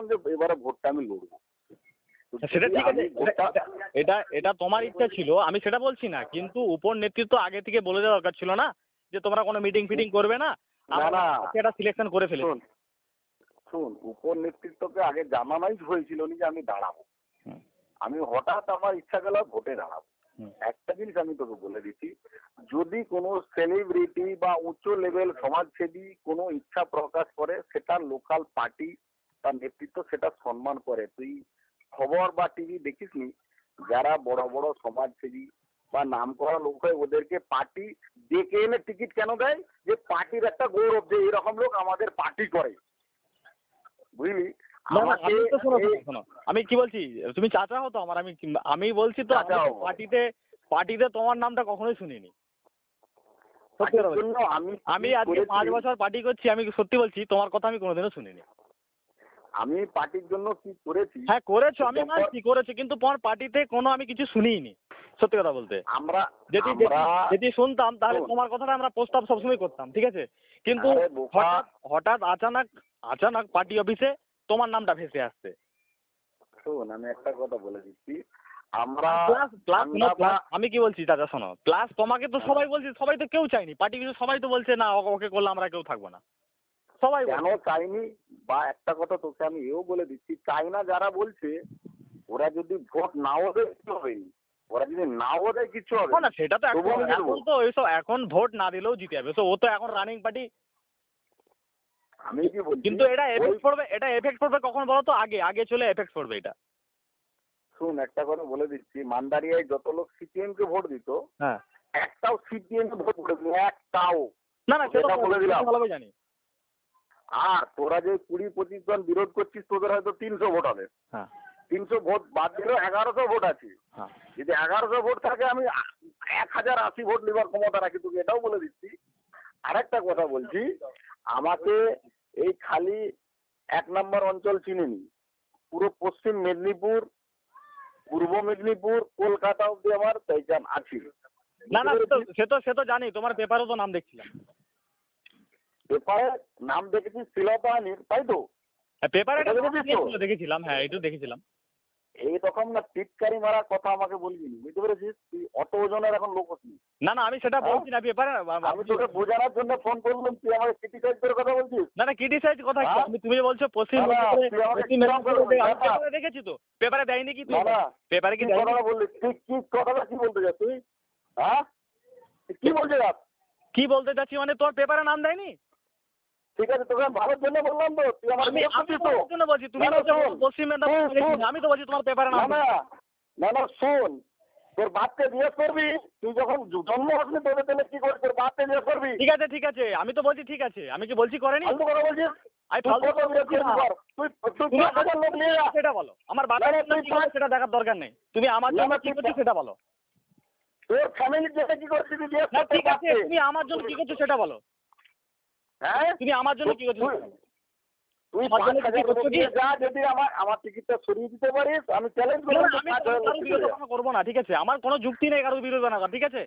বললাম যে এবারে ভোটটা আমি লড়বো। সেটা ঠিক আছে এটা- এটা তোমার ইচ্ছা ছিল আমি সেটা বলছি না কিন্তু উপর নেতৃত্ব আগে থেকে বলে দেওয়া দরকার ছিল না যে তোমরা কোনো মিটিং ফিটিং করবে না আমরা সেটা সিলেকশন করে ফেলেছি। শোন শোন উপর নেতৃত্বকে আগে জানানোই হয়েছিল যে আমি দাঁড়াবো। আমি হঠাৎ আমার ইচ্ছা গেল ভোটে দাঁড়াবো। একটা জিনিস আমি তোকে বলে দিচ্ছি যদি কোনো সেলিব্রিটি বা উচ্চ লেভেল সমাজসেবী কোনো ইচ্ছা প্রকাশ করে সেটা লোকাল পার্টি বা নেতৃত্ব সেটা সম্মান করে। তুই খবর বা টিভি দেখিসনি? যারা বড় বড় সমাজসেবী বা নাম করা লোক হয় ওদেরকে পার্টি ডেকে এনে টিকিট কেন দেয়? যে পার্টির একটা গৌরব যে এরকম লোক আমাদের পার্টি করে। বুঝলি? আমি কি বলছি? তুমি চাচা হতো আমার আমি আমি বলছি তো। পার্টিতে পার্টিতে তোমার নামটা কখনোই শুনিনি। আমি আমি আজকে পাঁচ বছর পার্টি করছি আমি সত্যি বলছি তোমার কথা আমি কোনোদিনও শুনিনি। আমি পার্টির জন্য কি করেছি? হ্যাঁ করেছ আমি যখন- মানছি করেছ কিন্তু তোমার পার্টিতে কোনো আমি কিছু শুনিনি সত্যি কথা বলতে। আমরা যদি যদি- শুনতাম তাহলে তোমার কথাটা আমরা প্রস্তাব সবসময় করতাম ঠিক আছে? কিন্তু হঠাৎ হঠাৎ আচানক আচানক পার্টি অফিসে তোমার নামটা ভেসে আসছে। শোন আমি একটা কথা বলে দিচ্ছি। আমরা আমি কি বলছি দাদা শোনো। প্লাস তোমাকে তো সবাই বলছে সবাই তো কেউ চাইনি পার্টি সবাই তো বলছে না ওকে করলে আমরা কেউ থাকব না। সবাই কেন চাইনি? বা একটা কথা তোকে আমি এও বলে দিচ্ছি চাই না যারা বলছে ওরা যদি ভোট নাও দেয় কিছু হবে ওরা যদি নাও দেয় কিছু হবে না সেটা তো এখন তো ওইসব ভোট না দিলেও জিতে যাবে। তো ও তো এখন রানিং পার্টি আমি কি বলছি? কিন্তু এটা এফেক্ট পড়বে এটা এফেক্ট পড়বে কখন বলো তো? আগে আগে চলে এফেক্ট পড়বে এটা। শুন একটা কথা বলে দিচ্ছি। মান্দারিয়ায় যত লোক সিপিএম কে ভোট দিত হ্যাঁ। একটাও সিপিএম কে ভোট করেনি একটাও। না না সেটা সেটা বলে দিলাম। ভালোভাবে জানি। আর তোরা যে কুড়ি পঁচিশ জন বিরোধ করছিস তোদের হয়তো তিনশো ভোট হবে। হ্যাঁ। তিনশো ভোট বাদ দিলেও এগারোশো ভোট আছে। হ্যাঁ। যদি এগারোশো ভোট থাকে আমি এক হাজার আশি ভোট নেবার ক্ষমতা রাখি তোকে এটাও বলে দিচ্ছি। আরেকটা কথা বলছি আমাকে এই খালি এক নম্বর অঞ্চল চিনিনি। পুরো পশ্চিম মেদিনীপুর পূর্ব মেদিনীপুর কলকাতা অব্দি আমার পেহচান আছে। না না সে তো সে তো সে তো জানি তোমার পেপারও তো নাম দেখছিলাম। পেপারে নাম দেখেছি শিলপানির তাই তো? হ্যাঁ পেপারে? দেখেছিলাম হ্যাঁ দেখেছিলাম। না টিটকারি মারার কথা আমাকে বলবি বুঝতে পেরেছিস? তুই অত ওজনের এখন লোক হচ্ছিস না। না আমি সেটা হ্যাঁ? বলছি না আমি তোকে বোঝানোর জন্য ফোন করলাম তুই আমাকে ক্রিটিসাইজ করে কথা বলছিস? না না ক্রিটিসাইজ কথা কি? হ্যাঁ? আমি তুমি বলছো পশ্চিম? পেপারে দেখেছি তো। পেপারে দেয়নি কি তুই? পেপারে কি কথাটা বললি? তুই কি কথাটা কি বলতে চাস তুই? হ্যাঁ? কি বলতে চাস কি বলতে চাচ্ছি মানে তোর পেপারে নাম দেয়নি? ঠিক আছে তোকে আমি ভালোর জন্য বললাম তো তুই আমার আমি আমি তো জন্য বলছি তুমি না, না, বলছো শোন। পশ্চিম মেদিনীপুর শোন, দেখেছি শোন। না, আমি তো বলছি তোমার পেপারে নাম না না। না শোন। তোর বাপকে জিজ্ঞেস করবি তুই যখন জন্ম হসনি তোদের জন্য কি করবি তোর বাপকে জিজ্ঞেস করবি। ঠিক আছে ঠিক আছে। আমি তো বলছি ঠিক আছে। আমি কি বলছি করেনি? কথা বলছিস? সেটা বলো। আমার বাবা সেটা দেখার দরকার নেই। তুমি আমার জন্য কি করছ সেটা বলো। তোর ফ্যামিলির জন্য কি করছিস? ঠিক আছে তুমি আমার জন্য কি করছ সেটা বলো। হ্যাঁ? তুমি আমার জন্য কি করছ? তুই- সেটা বলো। তুই আমার পাঁচ হাজার কি করছ লোক কি? নিয়ে যা যদি আমার আমার টিকিটটা সরিয়ে দিতে পারিস আমি চ্যালেঞ্জ করব করব না ঠিক আছে? আমার কোনো যুক্তি নেই কারোর করা ঠিক আছে?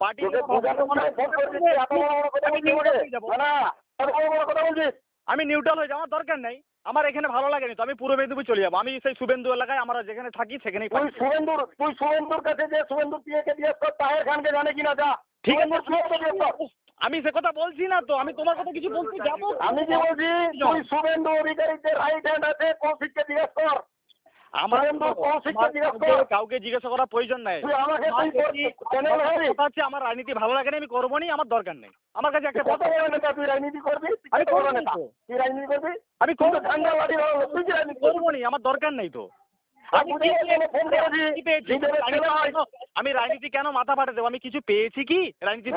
পার্টি? হয়ে নিউট্রাল হয়ে যাওয়ার দরকার নেই। আমার এখানে ভালো লাগেনি তো আমি পূর্ব মেদিনীপুর চলে যাব। আমি সেই শুভেন্দু এলাকায় আমরা যেখানে থাকি সেখানেই তুই শুভেন্দুর তুই শুভেন্দুর কাছে যে পিএকে কর তাহের খানকে জানে কিনা যা? ঠিক আছে। আমি সে কথা বলছি না তো আমি তোমার কথা কিছু বলতে যাব আমি কি বলছি তুই শুভেন্দু অধিকারীর যে রাইট হ্যান্ড আছে কৌশিককে জিজ্ঞেস কর। আমার কাউকে- কর। কাউকে জিজ্ঞাসা করার প্রয়োজন নাই। কথা হচ্ছে আমার রাজনীতি ভালো লাগে না আমি করব নি আমার দরকার নেই। আমার কাছে একটা নেতা তুই রাজনীতি করবি? আমি করব তো। তুই রাজনীতি করবি? আমি করব নি আমার দরকার নেই তো। আমি রাজনীতি কেন মাথা ফাটে দেবো? আমি কিছু পেয়েছি কি? রাজনীতি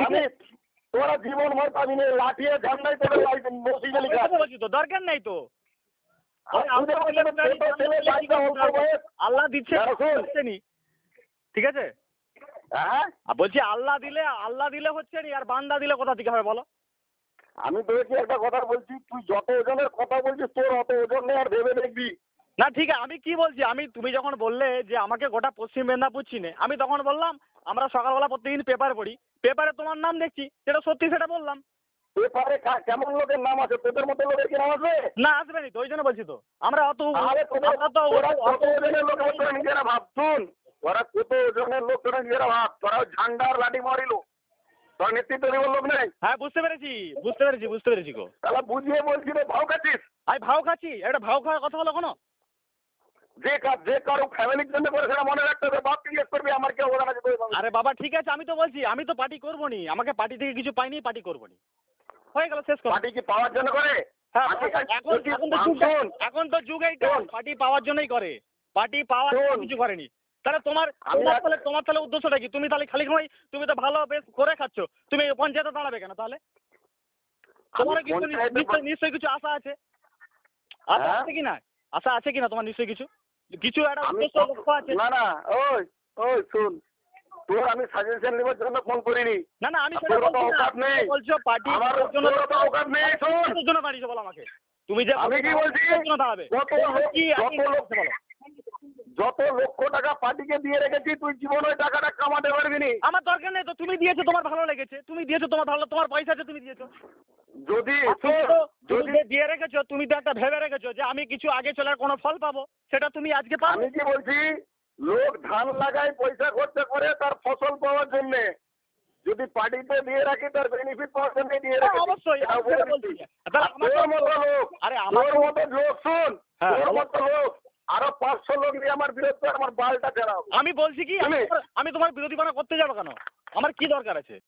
তোরা জীবন ভর পাবি না লাঠিয়ে ঝান্ডায় তোদের লাইসেন্স মসি গেলি বলছি তো দরকার নেই তো। আল্লাহ দিচ্ছে নি ঠিক আছে? হ্যাঁ? বলছি আল্লাহ দিলে আল্লাহ দিলে হচ্ছে নি আর বান্দা দিলে কোথা থেকে হবে বলো? আমি তোকে একটা কথা বলছি তুই যত ওজনের কথা বলছিস তোর অত ওজন নেই আর ভেবে দেখবি। না ঠিক আছে আমি কি বলছি? আমি তুমি যখন বললে যে আমাকে গোটা পশ্চিম মেদিনীপুর চিনে আমি তখন বললাম আমরা সকালবেলা প্রত্যেকদিন পেপার পড়ি। পেপারে তোমার নাম দেখছি যেটা সত্যি সেটা বললাম। পেপারে কেমন লোকের নাম আছে? তোদের মতো লোকের কি নাম আছে? না আসবে নি তো ওই জন্য বলছি তো। আমরা অত আমরা তো অত- ওজনের লোক তোরা নিজেরা ভাব শুন। ওরা কত ওজনের লোক তোরা নিজেরা ভাব। তোরা ঝান্ডার লাঠি মারিল। তোর নেতৃত্ব লোক নেই। হ্যাঁ বুঝতে পেরেছি বুঝতে পেরেছি বুঝতে পেরেছি গো। তাহলে বুঝিয়ে বলছি রে ভাও খাচ্ছিস? আমি ভাও খাচ্ছি এটা ভাও খাওয়ার কথা হলো কোনো যে কাজ যে কারও ফ্যামিলির জন্য করে সেটা মনে রাখতে হবে বাপ জিজ্ঞেস করবি আমার কি অবদান আছে আরে বাবা ঠিক আছে আমি তো বলছি আমি তো পার্টি করব নি আমাকে পার্টি থেকে কিছু পাইনি পার্টি করব নি হয়ে গেল শেষ কথা। পার্টি কি পাওয়ার জন্য করে? হ্যাঁ এখন এখন তো যুগ এখন তো যুগ এইটা পার্টি পাওয়ার জন্যই করে। পার্টি পাওয়ার জন্য কিছু করেনি। তাহলে তোমার তাহলে তোমার তাহলে উদ্দেশ্যটা কি? তুমি তাহলে খালি সময় তুমি তো ভালো বেশ করে খাচ্ছ। তুমি পঞ্চায়েতে দাঁড়াবে কেন তাহলে? তোমার কিছু নিশ্চয়ই কিছু আশা আছে? আশা হ্যাঁ? আছে কি না? আশা আছে কি না তোমার নিশ্চয়ই কিছু? কিছু একটা উদ্দেশ্য লক্ষ্য আছে। না না ওই ওই শুন। তোর আমি সাজেশন নেবার জন্য ফোন করিনি। না না আমি সেটা বলছি না। নেই। তুমি বলছো পার্টি আমার জন্য তো অকাত নেই, শোন। কিসের জন্য দাঁড়িয়েছো বলো আমাকে। তুমি যে আমি কি বলছি? লোক- যত লোক- যত লক্ষ টাকা পার্টিকে দিয়ে রেখেছি তুই জীবন ওই টাকাটা কামাতে পারবি নি। আমার দরকার নেই তো তুমি দিয়েছ তোমার ভালো লেগেছে। তুমি দিয়েছ তোমার ভালো তোমার পয়সা আছে তুমি দিয়েছ। যদি তুমি যে দিয়ে রেখেছো তুমি তো একটা ভেবে রেখেছো যে আমি কিছু আগে চলার কোনো ফল পাবো সেটা তুমি আজকে পাবে। আমি কি বলছি? লোক ধান লাগায় পয়সা খরচা করে তার ফসল পাওয়ার জন্য। যদি পার্টিতে দিয়ে রাখি তার বেনিফিট পাওয়ার জন্য দিয়ে হ্যাঁ, রাখি অবশ্যই, আমার মতো লোক আরে আমার মতো লোক শুন। হ্যাঁ, মতো লোক আরও পাঁচশো লোক নিয়ে আমার বিরুদ্ধে আমার বালটা ফেরাও আমি বলছি কি আমি তোমার- আমি তোমার বিরোধী বানা করতে যাব কেন? আমার কি দরকার আছে?